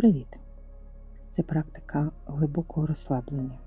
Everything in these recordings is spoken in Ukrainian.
Привіт! Це практика глибокого розслаблення,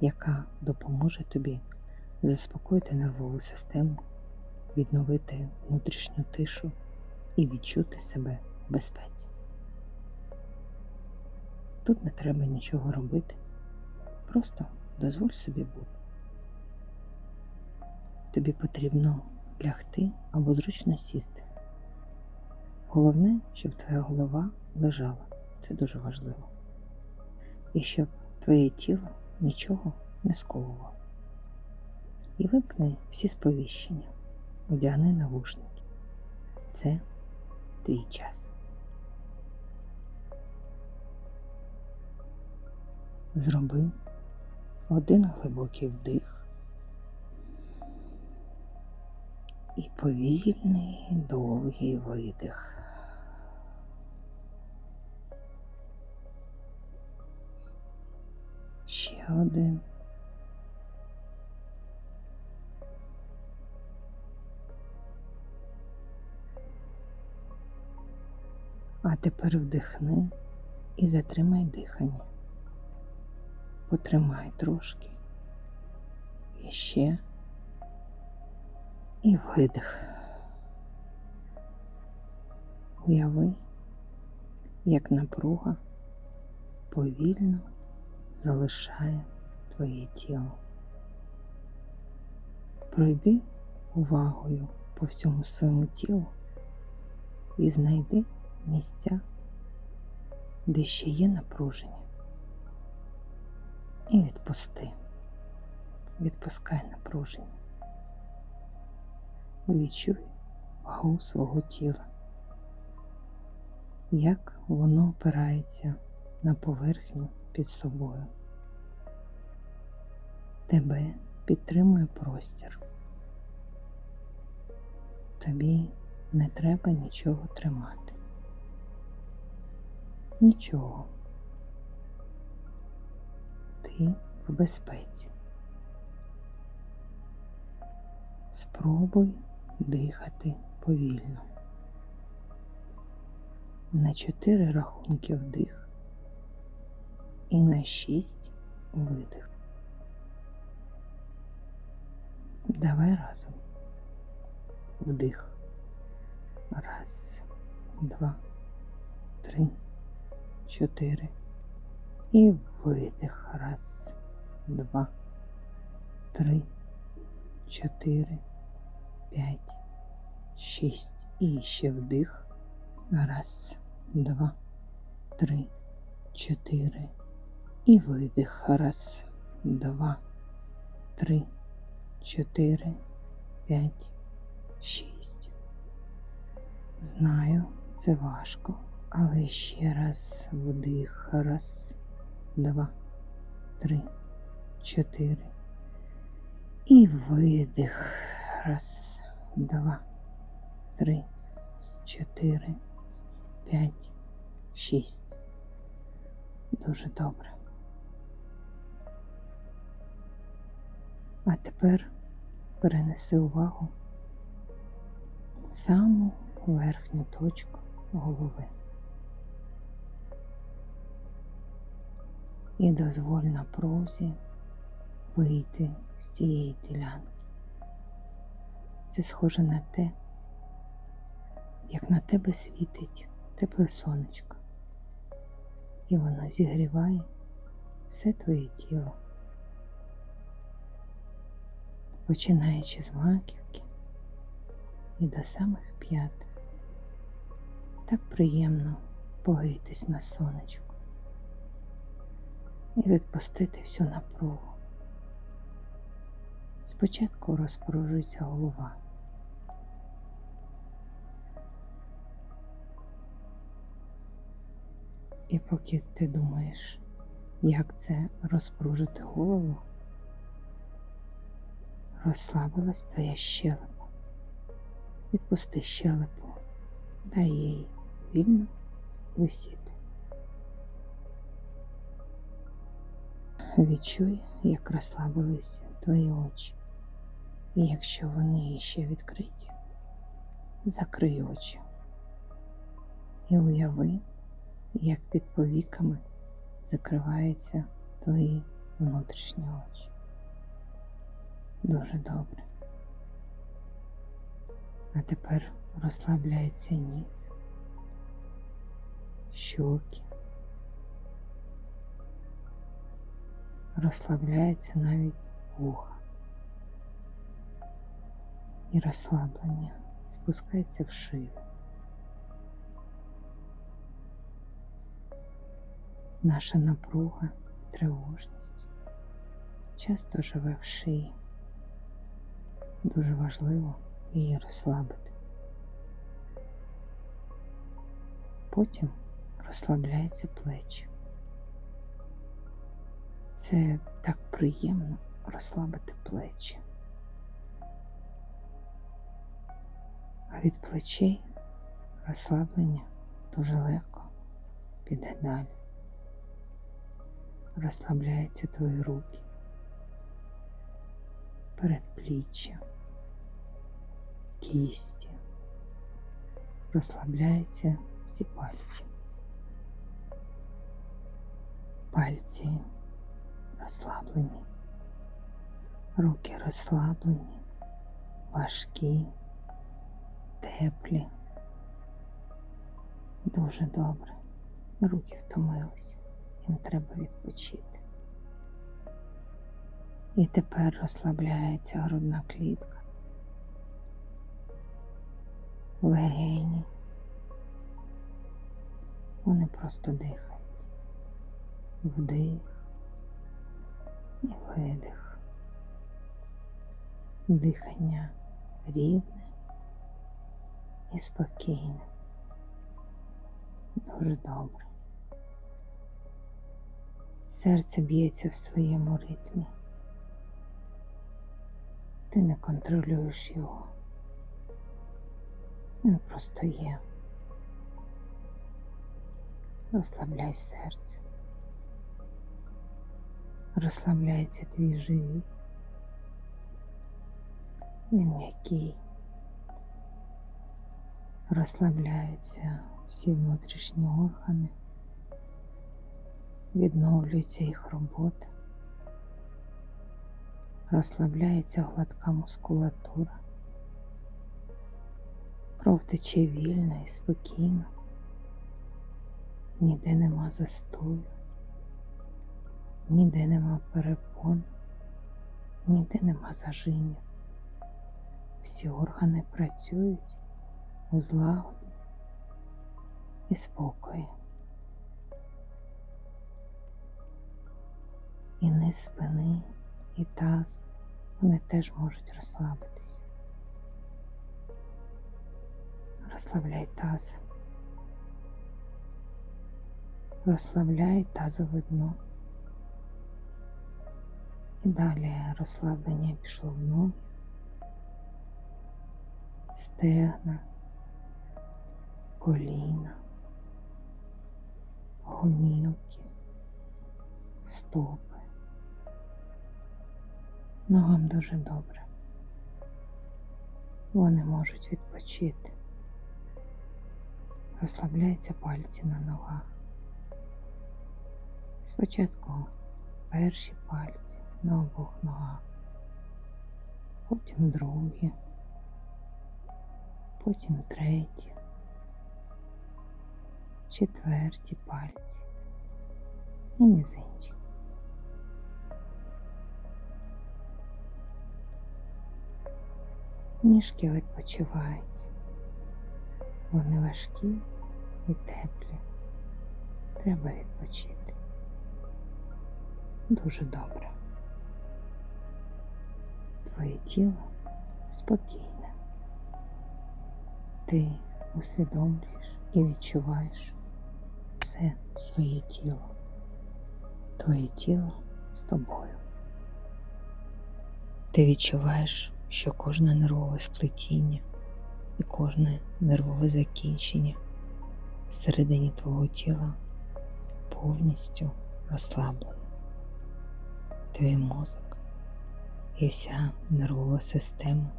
яка допоможе тобі заспокоїти нервову систему, відновити внутрішню тишу і відчути себе в безпеці. Тут не треба нічого робити, просто дозволь собі бути. Тобі потрібно лягти або зручно сісти. Головне, щоб твоя голова лежала. Це дуже важливо. І щоб твоє тіло нічого не сковувало. І вимкни всі сповіщення, одягни навушники. Це твій час. Зроби один глибокий вдих і повільний довгий видих. Один. А тепер вдихни і затримай дихання. Потримай трошки. І ще. І видих. Уяви, як напруга повільно залишає твоє тіло. Пройди увагою по всьому своєму тілу і знайди місця, де ще є напруження. І відпусти, відпускай напруження. Відчуй вагу свого тіла, як воно опирається на поверхню під собою. Тебе підтримує простір. Тобі не треба нічого тримати. Нічого. Ти в безпеці. Спробуй дихати повільно. На чотири рахунки вдих і на шість видих. Давай разом. Вдих. Раз, два, три, чотири. І видих. Раз, два, три, чотири, п'ять, шість. І ще вдих. Раз, два, три, чотири. І видих. Раз, два, три, чотири, п'ять, шість. Знаю, це важко, але ще раз вдих. Раз, два, три, чотири. І видих. Раз, два, три, чотири, п'ять, шість. Дуже добре. А тепер перенеси увагу в саму верхню точку голови. І дозволь напрузі вийти з цієї ділянки. Це схоже на те, як на тебе світить тепле сонечко, і воно зігріває все твоє тіло. Починаючи з маківки і до самих п'ят. Так приємно погрітись на сонечку і відпустити всю напругу. Спочатку розпоружується голова. І поки ти думаєш, як це розпружити голову, розслабилась твоя щелепа. Відпусти щелепу, дай їй вільно висіти. Відчуй, як розслабились твої очі. І якщо вони ще відкриті, закрий очі і уяви, як під повіками закриваються твої внутрішні очі. Дуже добре. А тепер розслабляється ніс, щоки. Розслабляється навіть вуха. І розслаблення спускається в шию. Наша напруга і тривожність часто живе в шиї. Дуже важливо її розслабити. Потім розслабляються плечі. Це так приємно розслабити плечі. А від плечей розслаблення дуже легко піде далі. Розслабляються твої руки, передпліччя, кісті, розслабляються всі пальці. Пальці розслаблені, руки розслаблені, важкі, теплі. Дуже добре. Руки втомилися, їм треба відпочити. І тепер розслабляється грудна клітка. Легені. Вони просто дихають. Вдих і видих. Дихання рівне і спокійне. Дуже добре. Серце б'ється в своєму ритмі. Ти не контролюєш його. Він просто є. Розслабляй серце. Розслабляється твій живіт. Він м'який. Розслабляються всі внутрішні органи, відновлюється їх робота, розслабляється гладка мускулатура, кров тече вільно і спокійно, ніде нема застою, ніде нема перепон, ніде нема зажимів. Всі органи працюють у злагоді і спокої. І низ спини, і таз вони теж можуть розслабитися. Розслабляй таз. Розслабляй тазове дно. І далі розслаблення пішло в ноги, стегна, коліна, гомілки, стопи. Ногам дуже добре. Вони можуть відпочити. Розслабляються пальці на ногах. Спочатку перші пальці на обох ногах, потім другі, потім треті, четверті пальці і мізинчик. Ніжки відпочивають. Вони важкі і теплі. Треба відпочити. Дуже добре. Твоє тіло спокійне. Ти усвідомлюєш і відчуваєш все своє тіло. Твоє тіло з тобою. Ти відчуваєш, що кожне нервове сплетіння і кожне нервове закінчення всередині твого тіла повністю розслаблено. Твій мозок і вся нервова система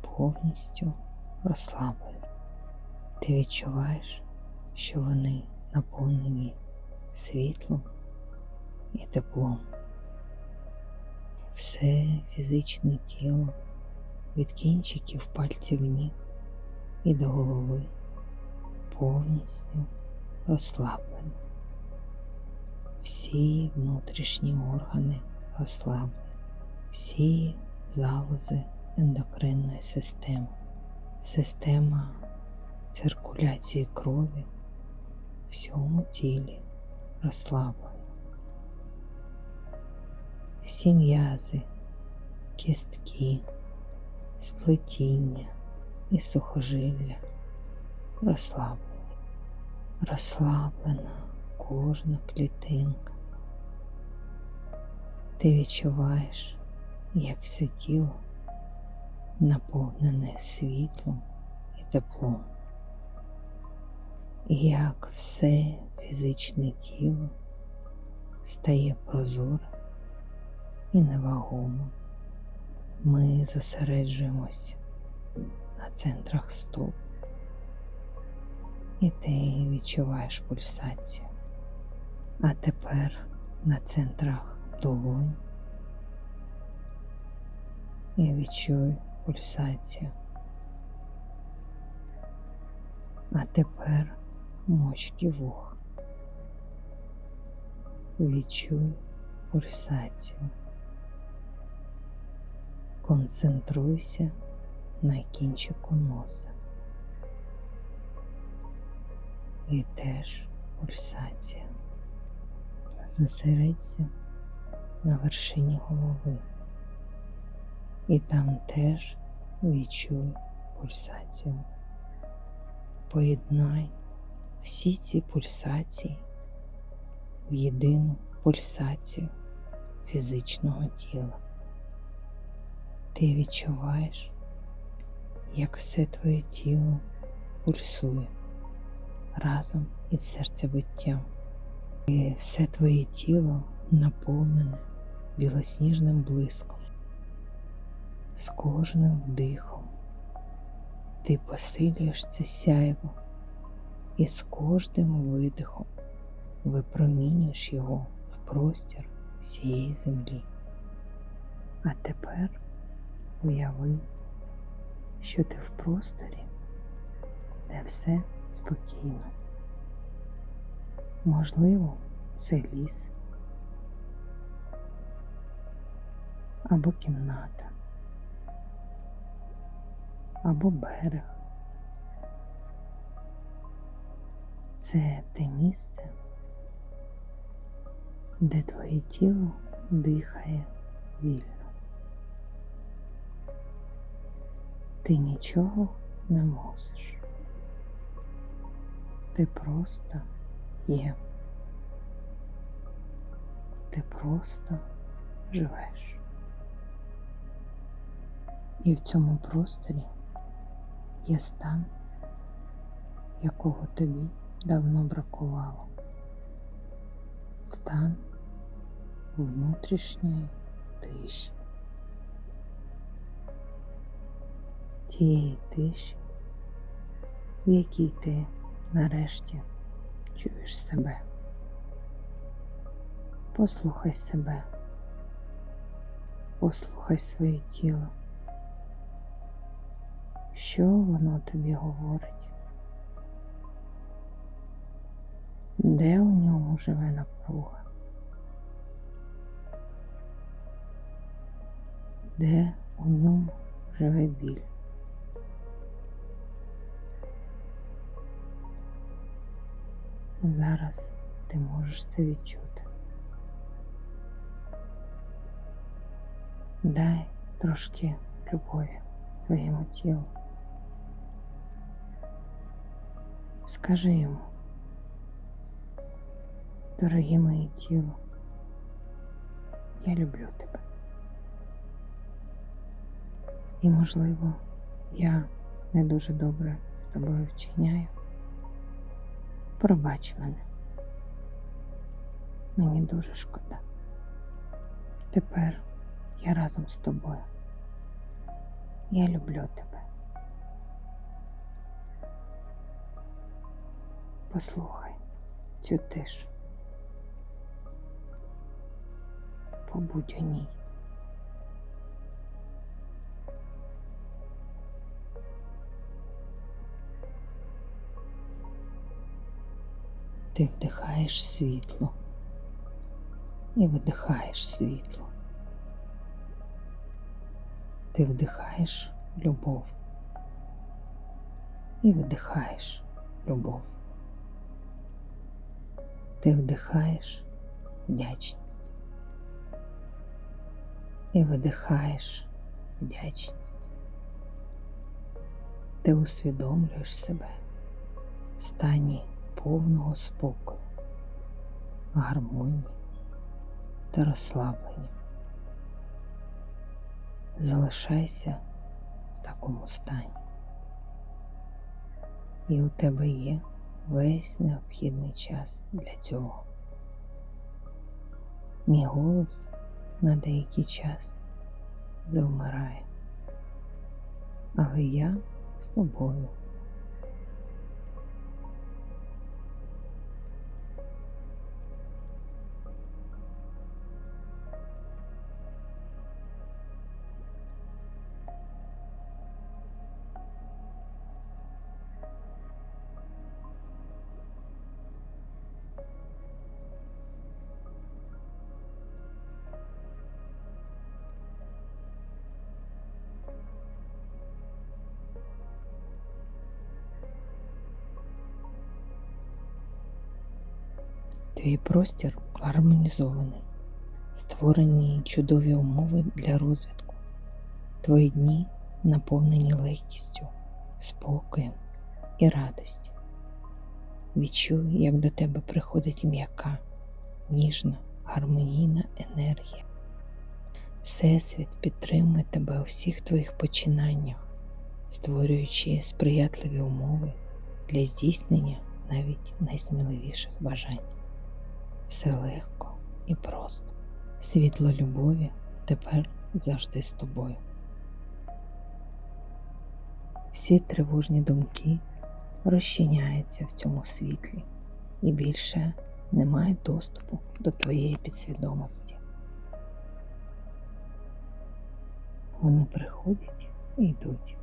повністю розслаблені. Ти відчуваєш, що вони наповнені світлом і теплом. Все фізичне тіло від кінчиків пальців ніг і до голови повністю розслаблено. Всі внутрішні органи розслаблені, всі залози ендокринної системи, система циркуляції крові в всьому тілі розслаблена. Всі м'язи, кістки, сплетіння і сухожилля розслаблені. Розслаблена кожна клітинка. Ти відчуваєш, як все тіло наповнене світлом і теплом, і як все фізичне тіло стає прозорим і невагомим. Ми зосереджуємося на центрах стоп, і ти відчуваєш пульсацію. А тепер на центрах долонь і відчуй пульсацію. А тепер мочки вух. Відчуй пульсацію. Концентруйся на кінчику носа. І теж пульсація. Зосередься на вершині голови. І там теж відчуй пульсацію. Поєднай всі ці пульсації в єдину пульсацію фізичного тіла. Ти відчуваєш, як все твоє тіло пульсує разом із серцебиттям. І все твоє тіло наповнене білосніжним блиском. З кожним вдихом ти посилюєш це сяйво і з кожним видихом випромінюєш його в простір всієї землі. А тепер уяви, що ти в просторі, де все спокійно. Можливо, це ліс або кімната, або берег. Це те місце, де твоє тіло дихає вільно. Ти нічого не мусиш. Ти просто є. Ти просто живеш. І в цьому просторі є стан, якого тобі давно бракувало. Стан внутрішньої тиші. Тієї тиші, в якій ти нарешті чуєш себе. Послухай себе, послухай своє тіло, що воно тобі говорить, де у ньому живе напруга, де у ньому живе біль. Зараз ти можеш це відчути. Дай трошки любові своєму тілу. Скажи йому, дороге моє тіло, я люблю тебе. І, можливо, я не дуже добре з тобою вчиняю. Пробач мене. Мені дуже шкода. Тепер я разом з тобою. Я люблю тебе. Послухай, цю тишу. Побудь у ній. Ти вдихаєш світло і видихаєш світло. Ти вдихаєш любов і видихаєш любов. Ти вдихаєш вдячність і видихаєш вдячність. Ти усвідомлюєш себе в стані повного спокою, гармонії та розслаблення. Залишайся в такому стані. І у тебе є весь необхідний час для цього. Мій голос на деякий час завмирає, але я з тобою. Твій простір гармонізований, створені чудові умови для розвитку. Твої дні наповнені легкістю, спокоєм і радості. Відчуй, як до тебе приходить м'яка, ніжна, гармонійна енергія. Всесвіт підтримує тебе у всіх твоїх починаннях, створюючи сприятливі умови для здійснення навіть найсміливіших бажань. Все легко і просто. Світло любові тепер завжди з тобою. Всі тривожні думки розчиняються в цьому світлі і більше немає доступу до твоєї підсвідомості. Вони приходять і йдуть,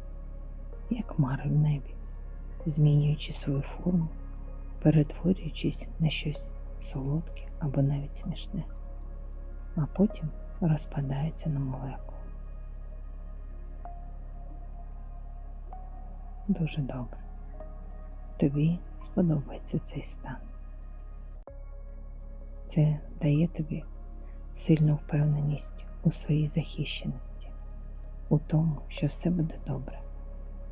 як хмари в небі, змінюючи свою форму, перетворюючись на щось солодке або навіть смішне, а потім розпадаються на молекули. Дуже добре. Тобі сподобається цей стан. Це дає тобі сильну впевненість у своїй захищеності, у тому, що все буде добре,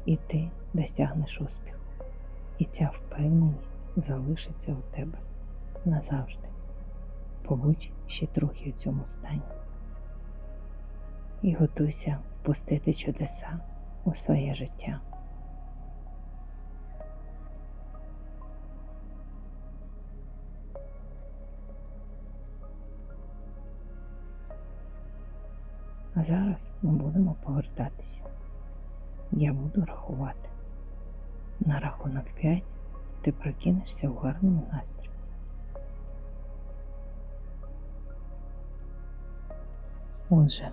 і ти досягнеш успіху. І ця впевненість залишиться у тебе назавжди. Побудь ще трохи у цьому стані. І готуйся впустити чудеса у своє життя. А зараз ми будемо повертатися. Я буду рахувати. На рахунок 5 ти прокинешся в гарному настрої. Отже,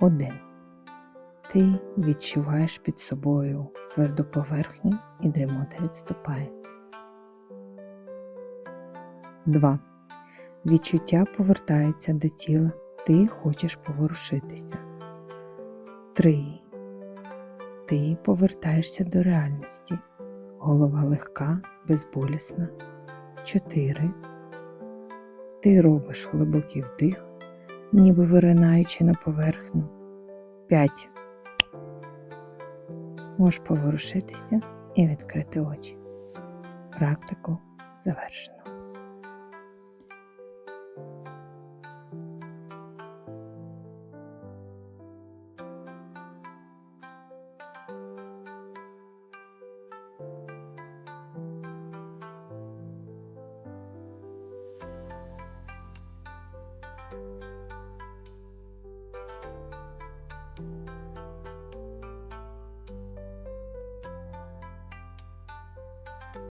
один. Ти відчуваєш під собою тверду поверхню і дрімота відступає. 2. Відчуття повертаються до тіла. Ти хочеш поворушитися. 3. Ти повертаєшся до реальності. Голова легка, безболісна. 4. Ти робиш глибокий вдих, ніби виринаючи на поверхню. 5. Можеш поворушитися і відкрити очі. Практику завершено.